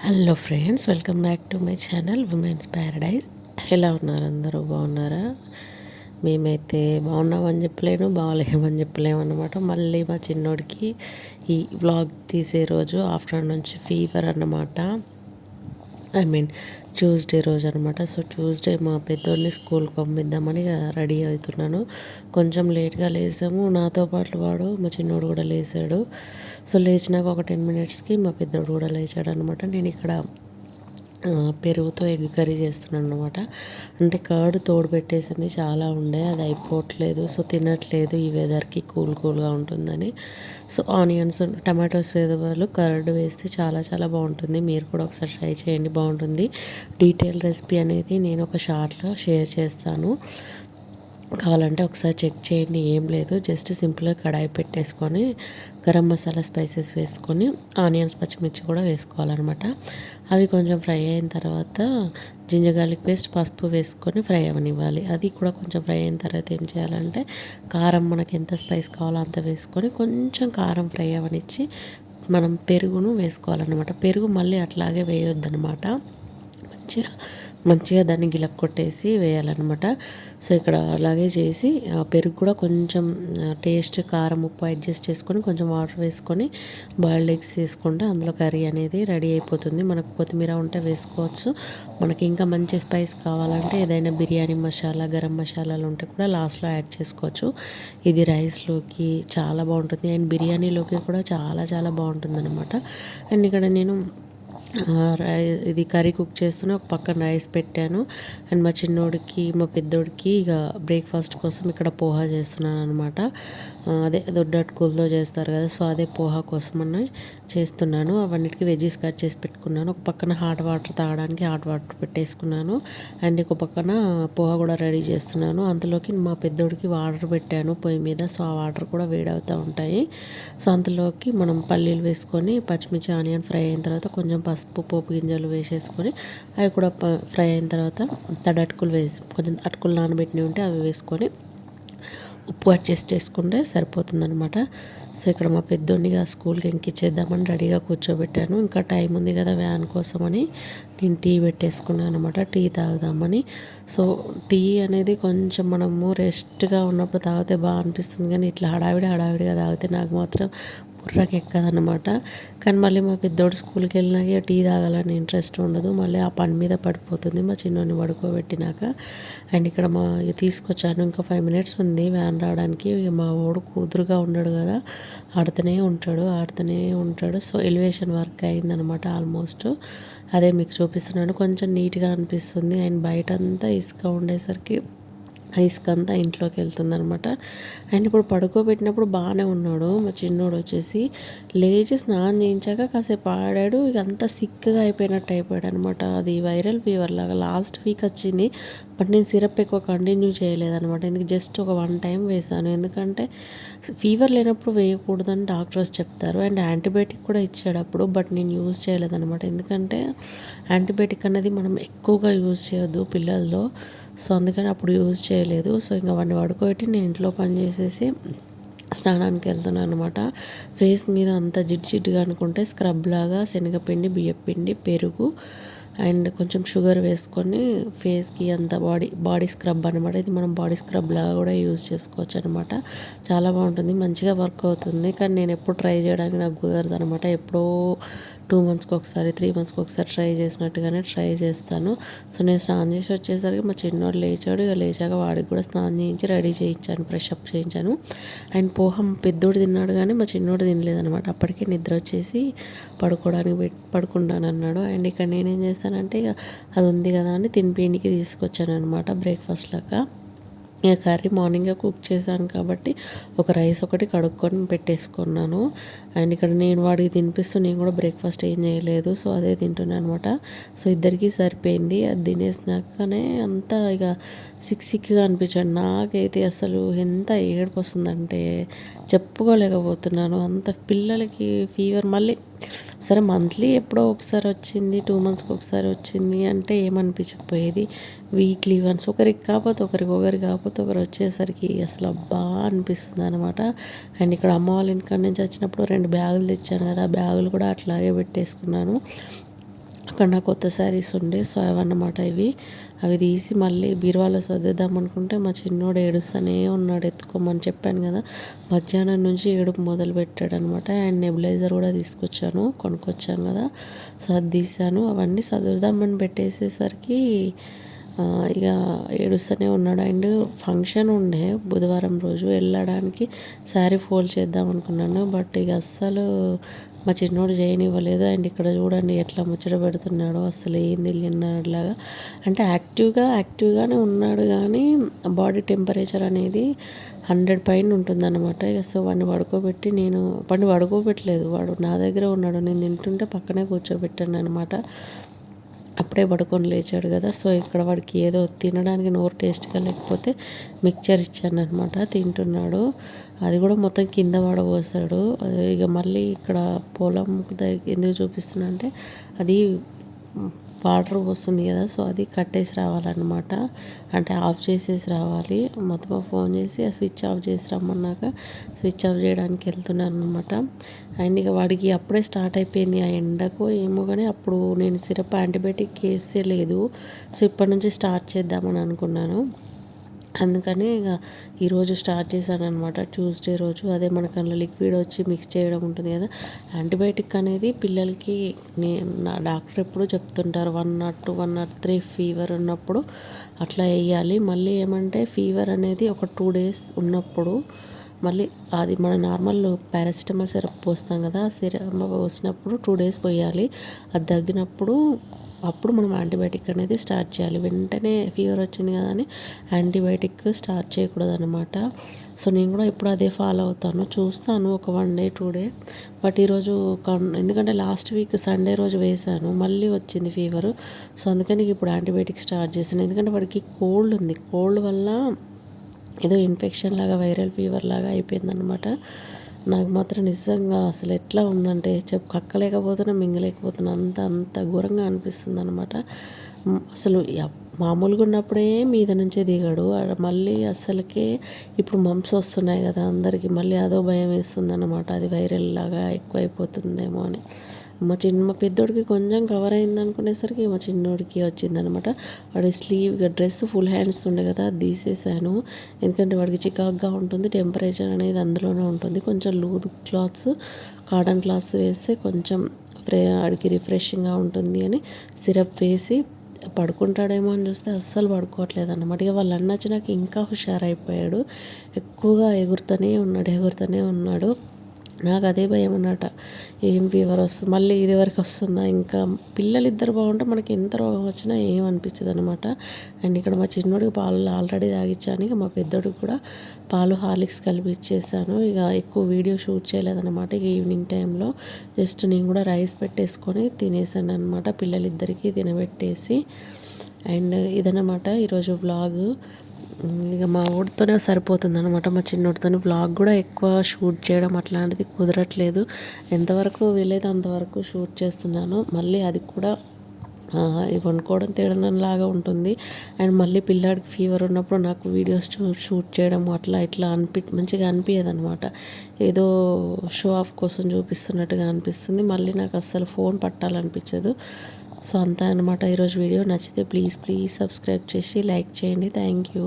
Hello friends welcome back to my channel women's paradise ఎలా ఉన్నారు అందరూ? బాగున్నారా? మేమైతే బాగున్నామని చెప్పలేను బాగలేమని చెప్పలేము అనమాట మళ్ళీ మా చిన్నోడికి ఈ వ్లాగ్ తీసే రోజు ఆఫ్టర్నూన్ నుంచి ఫీవర్ అన్నమాట. ఐ మీన్ ట్యూస్డే రోజు అనమాట సో ట్యూస్డే మా పెద్దోడిని స్కూల్కి పంపిద్దామని రెడీ అవుతున్నాను. కొంచెం లేట్గా లేసాము. నాతో పాటు వాడు మా చిన్నోడు కూడా లేచాడు సో లేచినాక ఒక టెన్ మినిట్స్కి మా పెద్దోడు కూడా లేచాడు అనమాట నేను ఇక్కడ పెరుగుతో ఎగ్ కర్రీ చేస్తున్నాను అనమాట అంటే కర్డ్ తోడు పెట్టేసింది చాలా ఉండే అది అయిపోవట్లేదు సో తినట్లేదు ఈ వెదర్కి కూల్ కూల్గా ఉంటుందని. సో ఆనియన్స్ టమాటోస్ వేదవాళ్ళు కర్డ్ వేస్తే చాలా చాలా బాగుంటుంది. మీరు కూడా ఒకసారి ట్రై చేయండి బాగుంటుంది. డీటెయిల్ రెసిపీ అనేది నేను ఒక షార్ట్లో షేర్ చేస్తాను. కావాలంటే ఒకసారి చెక్ చేయండి ఏం లేదు జస్ట్ సింపుల్గా కడాయి పెట్టేసుకొని గరం మసాలా స్పైసెస్ వేసుకొని ఆనియన్స్ పచ్చిమిర్చి కూడా వేసుకోవాలన్నమాట. అవి కొంచెం ఫ్రై అయిన తర్వాత జింజర్ గార్లిక్ పేస్ట్ పసుపు వేసుకొని ఫ్రై అవనివ్వాలి. అది కూడా కొంచెం ఫ్రై అయిన తర్వాత ఏం చేయాలంటే కారం మనకి ఎంత స్పైస్ కావాలో అంత వేసుకొని కొంచెం కారం ఫ్రై అవ్వనిచ్చి మనం పెరుగును వేసుకోవాలన్నమాట. పెరుగు మళ్ళీ అట్లాగే వేయొద్దనమాట మంచిగా మంచిగా దాన్ని గిలక్ కొట్టేసి వేయాలన్నమాట. సో ఇక్కడ అలాగే చేసి పెరుగు కూడా కొంచెం టేస్ట్ కారం ఉప్పు అడ్జస్ట్ చేసుకొని కొంచెం వాటర్ వేసుకొని బాయిల్డ్ ఎగ్స్ వేసుకుంటే అందులో కర్రీ అనేది రెడీ అయిపోతుంది. మనకు కొత్తిమీర ఉంటే వేసుకోవచ్చు. మనకి ఇంకా మంచి స్పైస్ కావాలంటే ఏదైనా బిర్యానీ మసాలా గరం మసాలాలు ఉంటే కూడా లాస్ట్లో యాడ్ చేసుకోవచ్చు. ఇది రైస్లోకి చాలా బాగుంటుంది. అండ్ బిర్యానీలోకి కూడా చాలా చాలా బాగుంటుంది అనమాట అండ్ ఇక్కడ నేను ఇది కర్రీ కుక్ చేస్తూనే ఒక పక్కన రైస్ పెట్టాను. అండ్ మా చిన్నోడికి మా పెద్దోడికి ఇక బ్రేక్ఫాస్ట్ కోసం ఇక్కడ పోహా చేస్తున్నాను అనమాట అదే దొడ్డట్టుకులతో చేస్తారు కదా సో అదే పోహా కోసం అని చేస్తున్నాను. అవన్నిటికీ వెజ్జీస్ కట్ చేసి పెట్టుకున్నాను. ఒక పక్కన హాట్ వాటర్ తాగడానికి హాట్ వాటర్ పెట్టేసుకున్నాను. అండ్ ఇంకో పక్కన పోహా కూడా రెడీ చేస్తున్నాను. అందులోకి మా పెద్దోడికి వాటర్ పెట్టాను పొయ్యి మీద సో ఆ వాటర్ కూడా వేడవుతూ ఉంటాయి. సో అందులోకి మనం పల్లీలు వేసుకొని పచ్చిమిర్చి ఆనియన్ ఫ్రై అయిన తర్వాత కొంచెం పసుపు పోపు గింజలు వేసేసుకొని అవి కూడా ఫ్రై అయిన తర్వాత తడి అటుకులు వేసి కొంచెం అటుకులు నానబెట్టినవి ఉంటే అవి వేసుకొని ఉప్పు అడ్జస్ట్ చేసుకుంటే సరిపోతుందనమాట సో ఇక్కడ మా పెద్దోడిగా స్కూల్కి ఎంకిచ్చేద్దామని రెడీగా కూర్చోబెట్టాను. ఇంకా టైం ఉంది కదా వ్యాన్ కోసమని నేను టీ పెట్టేసుకున్నాను అనమాట టీ తాగుదామని. సో టీ అనేది కొంచెం మనము రెస్ట్గా ఉన్నప్పుడు తాగితే బాగా అనిపిస్తుంది కానీ ఇట్లా హడావిడి హడావిడిగా తాగితే నాకు మాత్రం బుర్రకి ఎక్కదనమాట కానీ మళ్ళీ మా పెద్దోడు స్కూల్కి వెళ్ళినాక టీ తాగాలని ఇంట్రెస్ట్ ఉండదు. మళ్ళీ ఆ పని మీద పడిపోతుంది మా చిన్నోని పడుకోబెట్టినాక. అండ్ ఇక్కడ మా తీసుకొచ్చాను ఇంకా ఫైవ్ మినిట్స్ ఉంది వ్యాన్ రావడానికి. మా ఓడు కూతురుగా ఉన్నాడు కదా ఆడుతూనే ఉంటాడు ఆడుతూనే ఉంటాడు. సో ఎలివేషన్ వర్క్ అయిందనమాట ఆల్మోస్ట్. అదే మీకు చూపిస్తున్నాను. కొంచెం నీట్గా అనిపిస్తుంది. అండ్ బయట అంతా ఇసుక ఉండేసరికి ఇసుక అంతా ఇంట్లోకి వెళ్తుంది అనమాట అండ్ ఇప్పుడు పడుకోబెట్టినప్పుడు బాగానే ఉన్నాడు. మా చిన్నోడు వచ్చేసి లేచి స్నానం చేయించాక కాసేపు ఆడాడు. ఇక అంతా సిక్గా అయిపోయినట్టు అయిపోయాడు అనమాట అది వైరల్ ఫీవర్ లాగా లాస్ట్ వీక్ వచ్చింది. బట్ నేను సిరప్ ఎక్కువ కంటిన్యూ చేయలేదనమాట ఎందుకు? జస్ట్ ఒక వన్ టైం వేసాను ఎందుకంటే ఫీవర్ లేనప్పుడు వేయకూడదని డాక్టర్స్ చెప్తారు. అండ్ యాంటీబయాటిక్ కూడా ఇచ్చాడు అప్పుడు. బట్ నేను యూజ్ చేయలేదనమాట ఎందుకంటే యాంటీబయాటిక్ అనేది మనం ఎక్కువగా యూజ్ చేయొద్దు పిల్లల్లో. సో అందుకని అప్పుడు యూజ్ చేయలేదు. సో ఇంకా వాడిని పడుకోబెట్టి నేను ఇంట్లో పని చేసేసి స్నానానికి వెళ్తున్నాను అనమాట ఫేస్ మీద అంత జిడ్ జిడ్డుగా అనుకుంటే స్క్రబ్ లాగా శనగపిండి బియ్యపిండి పెరుగు అండ్ కొంచెం షుగర్ వేసుకొని ఫేస్కి అంత బాడీ బాడీ స్క్రబ్ అనమాట ఇది మనం బాడీ స్క్రబ్ లాగా కూడా యూజ్ చేసుకోవచ్చు అనమాట చాలా బాగుంటుంది మంచిగా వర్క్ అవుతుంది. కానీ నేను ఎప్పుడు ట్రై చేయడానికి నాకు కుదరదు అనమాట ఎప్పుడో టూ మంత్స్కి ఒకసారి త్రీ మంత్స్కి ఒకసారి ట్రై చేసినట్టుగానే ట్రై చేస్తాను. సో నేను స్నానం చేసి వచ్చేసరికి మా చిన్నోడు లేచాడు. ఇక లేచాక వాడికి కూడా స్నానం చేయించి రెడీ చేయించాను ఫ్రెష్ అప్ చేయించాను. అండ్ పోహం పెద్దోడు తిన్నాడు కానీ మా చిన్నోడు తినలేదనమాట అప్పటికే నిద్ర వచ్చేసి పడుకోవడానికి పడుకుంటాను అన్నాడు. అండ్ ఇక్కడ నేనేం చేస్తానంటే ఇక అది ఉంది కదా అని తినిపిండికి తీసుకొచ్చాను అనమాట బ్రేక్ఫాస్ట్ లాగా ఇక కర్రీ మార్నింగే కుక్ చేశాను కాబట్టి ఒక రైస్ ఒకటి కడుక్కొని పెట్టేసుకున్నాను. అండ్ ఇక్కడ నేను వాడికి తినిపిస్తూ నేను కూడా బ్రేక్ఫాస్ట్ ఏం చేయలేదు. సో అదే తింటున్నాను అనమాట సో ఇద్దరికి సరిపోయింది. అది తినేసినాకనే అంతా ఇక సిక్ సిక్గా అనిపించాడు. నాకైతే అసలు ఎంత ఏడుపు వస్తుందంటే చెప్పుకోలేకపోతున్నాను. అంత పిల్లలకి ఫీవర్. మళ్ళీ సరే మంత్లీ ఎప్పుడో ఒకసారి వచ్చింది టూ మంత్స్కి ఒకసారి వచ్చింది అంటే ఏమనిపించకపోయేది? వీక్లీ వన్స్ ఒకరికి కాకపోతే ఒకరికి ఒకరికి కాకపోతే ఒకరు వచ్చేసరికి అసలు అబ్బా అనిపిస్తుంది అనమాట అండ్ ఇక్కడ అమ్మ వాళ్ళ ఇంటికాడ నుంచి వచ్చినప్పుడు రెండు బ్యాగులు తెచ్చాను కదా ఆ బ్యాగులు కూడా అట్లాగే పెట్టేసుకున్నాను. అక్కడ నా కొత్త శారీస్ ఉండే సో అవన్నమాట ఇవి. అవి తీసి మళ్ళీ బీరువాలో సర్దిద్దాం అనుకుంటే మా చిన్నోడు ఏడుస్తూనే ఉన్నాడు ఎత్తుకోమని చెప్పాను కదా. మధ్యాహ్నం నుంచి ఏడుపు మొదలు పెట్టాడు అనమాట అండ్ నెబులైజర్ కూడా తీసుకొచ్చాను కొనుక్కొచ్చాను కదా. సో అది తీసాను అవన్నీ సదురుదామని పెట్టేసేసరికి ఇక ఏడుస్తూనే ఉన్నాడు. అండ్ ఫంక్షన్ ఉండే బుధవారం రోజు వెళ్ళడానికి శారీ ఫోల్డ్ చేద్దాం అనుకున్నాను. బట్ ఇక అస్సలు మా చిన్నోడు చేయనివ్వలేదు అండ్ ఇక్కడ చూడండి ఎట్లా ముచ్చట పెడుతున్నాడో అసలు ఏం తెలియన్నాడులాగా అంటే యాక్టివ్గా యాక్టివ్గానే ఉన్నాడు కానీ బాడీ టెంపరేచర్ అనేది హండ్రెడ్ పైన ఉంటుందన్నమాట. ఇక సో వాడిని పడుకోబెట్టి నేను వాడిని పడుకోబెట్టలేదు. వాడు నా దగ్గర ఉన్నాడు. నేను తింటుంటే పక్కనే కూర్చోబెట్టాను అనమాట అప్పుడే పడుకొని లేచాడు కదా సో ఇక్కడ వాడికి ఏదో తినడానికి నోరు టేస్ట్గా లేకపోతే మిక్చర్ ఇచ్చాను అనమాట తింటున్నాడు. అది కూడా మొత్తం కింద పడబోసాడు ఇక మళ్ళీ ఇక్కడ పొలం ఎందుకు చూపిస్తున్నా అంటే అది వాటర్ వస్తుంది కదా సో అది కట్టేసి రావాలన్నమాట. అంటే ఆఫ్ చేసేసి రావాలి. మొత్తం ఫోన్ చేసి ఆ స్విచ్ ఆఫ్ చేసి రమ్మన్నాక స్విచ్ ఆఫ్ చేయడానికి వెళ్తున్నాను అనమాట అండ్ ఇక వాడికి అప్పుడే స్టార్ట్ అయిపోయింది ఆ ఎండకు ఏమో కానీ అప్పుడు నేను సిరప్ యాంటీబయాటిక్ వేసే లేదు. సో ఇప్పటి నుంచి స్టార్ట్ చేద్దామని అనుకున్నాను. అందుకని ఇక ఈరోజు స్టార్ట్ చేశాను అనమాట ట్యూస్డే రోజు అదే మనకు అందులో లిక్విడ్ వచ్చి మిక్స్ చేయడం ఉంటుంది కదా. యాంటీబయాటిక్ అనేది పిల్లలకి నా డాక్టర్ ఎప్పుడు చెప్తుంటారు one not two one not three fever ఉన్నప్పుడు అట్లా వేయాలి. మళ్ళీ ఏమంటే ఫీవర్ అనేది ఒక టూ డేస్ ఉన్నప్పుడు మళ్ళీ అది మన నార్మల్ పారాసిటమాల్ సిరప్ పోస్తాం కదా సిరప్ పోసినప్పుడు టూ డేస్ పోయాలి. అది తగ్గినప్పుడు అప్పుడు మనం యాంటీబయాటిక్ అనేది స్టార్ట్ చేయాలి. వెంటనే ఫీవర్ వచ్చింది కదా అని యాంటీబయాటిక్ స్టార్ట్ చేయకూడదు అనమాట సో నేను కూడా ఇప్పుడు అదే ఫాలో అవుతాను. చూస్తాను ఒక one day two day. But ఈరోజు ఎందుకంటే లాస్ట్ వీక్ సండే రోజు వేశాను. మళ్ళీ వచ్చింది ఫీవర్ సో అందుకని ఇప్పుడు యాంటీబయాటిక్ స్టార్ట్ చేశాను. ఎందుకంటే వాడికి కోల్డ్ ఉంది. కోల్డ్ వల్ల ఏదో ఇన్ఫెక్షన్ లాగా వైరల్ ఫీవర్ లాగా అయిపోయిందనమాట నాకు మాత్రం నిజంగా అసలు ఎట్లా ఉందంటే చెప్పు కక్కలేకపోతున్నా మింగలేకపోతున్నా అంత అంత ఘోరంగా అనిపిస్తుంది అనమాట అసలు మామూలుగా ఉన్నప్పుడే మీద నుంచే దిగాడు. మళ్ళీ అసలుకే ఇప్పుడు మంప్స్ వస్తున్నాయి కదా అందరికీ మళ్ళీ అదో భయం వేస్తుంది అనమాట అది వైరల్ లాగా ఎక్కువ అయిపోతుందేమో అని. మా చిన్న మా పెద్దోడికి కొంచెం కవర్ అయింది అనుకునేసరికి మా చిన్నోడికి వచ్చిందనమాట వాడి స్లీవ్ డ్రెస్ ఫుల్ హ్యాండ్స్ ఉండే కదా అది తీసేసాను. ఎందుకంటే వాడికి చికాక్గా ఉంటుంది టెంపరేచర్ అనేది అందులోనే ఉంటుంది. కొంచెం లూజ్ క్లాత్స్ కాటన్ క్లాత్స్ వేస్తే కొంచెం ఫ్రే వాడికి రిఫ్రెషింగ్గా ఉంటుంది అని సిరప్ వేసి పడుకుంటాడేమో అని చూస్తే అస్సలు పడుకోవట్లేదు అనమాట ఇక వాళ్ళు అన్న నాకు ఇంకా హుషారైపోయాడు. ఎక్కువగా ఎగురుతూనే ఉన్నాడు ఎగురుతూనే ఉన్నాడు. నాకు అదే భయం అన్నమాట. ఏం ఫీవర్ వస్తుంది మళ్ళీ ఇది వరకు వస్తుందా ఇంకా పిల్లలు ఇద్దరు బాగుంటే మనకి ఎంత రోగం వచ్చినా ఏం అనిపించదు అనమాట అండ్ ఇక్కడ మా చిన్నోడికి పాలు ఆల్రెడీ తాగించాను ఇక మా పెద్దోడికి కూడా పాలు హార్లిక్స్ కలిపి ఇచ్చేసాను ఇక ఎక్కువ వీడియో షూట్ చేయలేదన్నమాట ఇక ఈవినింగ్ టైంలో జస్ట్ నేను కూడా రైస్ పెట్టేసుకొని తినేసాను అనమాట పిల్లలిద్దరికీ తినబెట్టేసి. అండ్ ఇదన్నమాట ఈరోజు బ్లాగ్ ఇక మా ఊడితోనే సరిపోతుంది అనమాట మా చిన్నోడితోనే బ్లాగ్ కూడా ఎక్కువ షూట్ చేయడం అట్లాంటిది కుదరట్లేదు. ఎంతవరకు వీలైతే అంతవరకు షూట్ చేస్తున్నాను. మళ్ళీ అది కూడా వండుకోవడం తినడం లాగా ఉంటుంది. అండ్ మళ్ళీ పిల్లాడికి ఫీవర్ ఉన్నప్పుడు నాకు వీడియోస్ షూట్ చేయడం అట్లా ఇట్లా అనిపి మంచిగా అనిపించదు అనమాట ఏదో షో ఆఫ్ కోసం చూపిస్తున్నట్టుగా అనిపిస్తుంది. మళ్ళీ నాకు అస్సలు ఫోన్ పట్టాలనిపించదు. సో అంతా అనమాట ఈరోజు వీడియో. నచ్చితే ప్లీజ్ ప్లీజ్ సబ్స్క్రైబ్ చేసి లైక్ చేయండి. Thank you.